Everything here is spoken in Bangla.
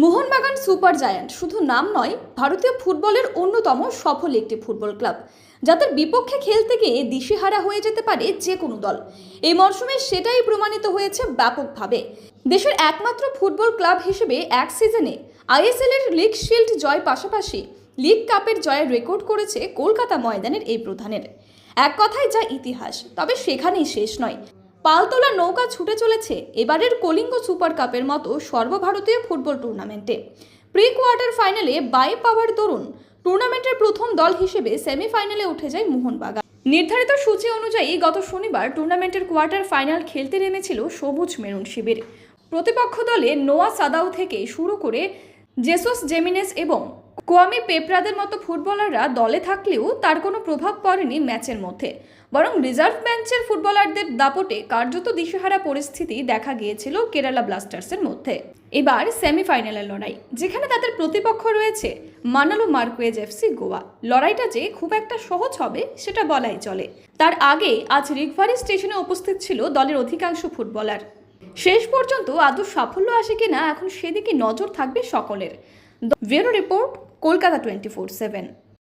মোহনবাগান সুপার জায়ান্ট শুধু নাম নয়, ভারতীয় ফুটবলের অন্যতম সফল একটি ফুটবল ক্লাব, যাদের বিপক্ষে খেলতে গিয়ে দিশেহারা হয়ে যেতে পারে যে কোনো দল। এই মরশুমে সেটাই প্রমাণিত হয়েছে ব্যাপকভাবে। দেশের একমাত্র ফুটবল ক্লাব হিসেবে এক সিজনে আইএসএল এর লিগ শিল্ড জয় পাশাপাশি লিগ কাপের জয়ের রেকর্ড করেছে কলকাতা ময়দানের এই প্রধানের। এক কথায় যা ইতিহাস, তবে সেখানেই শেষ নয়। পালতোলা নৌকা ছুটে চলেছে এবারের কলিঙ্গ সুপার কাপের মতো সর্বভারতীয় ফুটবল টুর্নামেন্টে। প্রি কোয়ার্টার ফাইনালে বাই পাওয়ার দরুন টুর্নামেন্টের প্রথম দল হিসেবে সেমিফাইনালে উঠে যায় মোহনবাগান। নির্ধারিত সূচি অনুযায়ী গত শনিবার টুর্নামেন্টের কোয়ার্টার ফাইনাল খেলতে নেমেছিল সবুজ মেরুন শিবির। প্রতিপক্ষ দলে নোয়া সাদাও থেকে শুরু করে জেসোস জেমিনেস এবং কোয়ামি পেপরাদের মতো ফুটবলাররা দলে থাকলেও তার কোনো প্রভাব পড়েনি ম্যাচের মধ্যে। বরং রিজার্ভ বেঞ্চের ফুটবলারদের দাপটে কার্যত দিশেহারা পরিস্থিতি দেখা গিয়েছিল কেরালা ব্লাস্টার্সের মধ্যে। এবার সেমিফাইনালের লড়াই, যেখানে তাদের প্রতিপক্ষ রয়েছে মানালো মার্কুয়েজ এফসি গোয়া। লড়াইটা যে খুব একটা সহজ হবে, সেটা বলাই চলে। তার আগে আজ রিকভারি স্টেশনে উপস্থিত ছিল দলের অধিকাংশ ফুটবলার। শেষ পর্যন্ত আদৌ সাফল্য আসে কিনা এখন সেদিকে নজর থাকবে সকলের। Bureau report Kolkata twenty four seven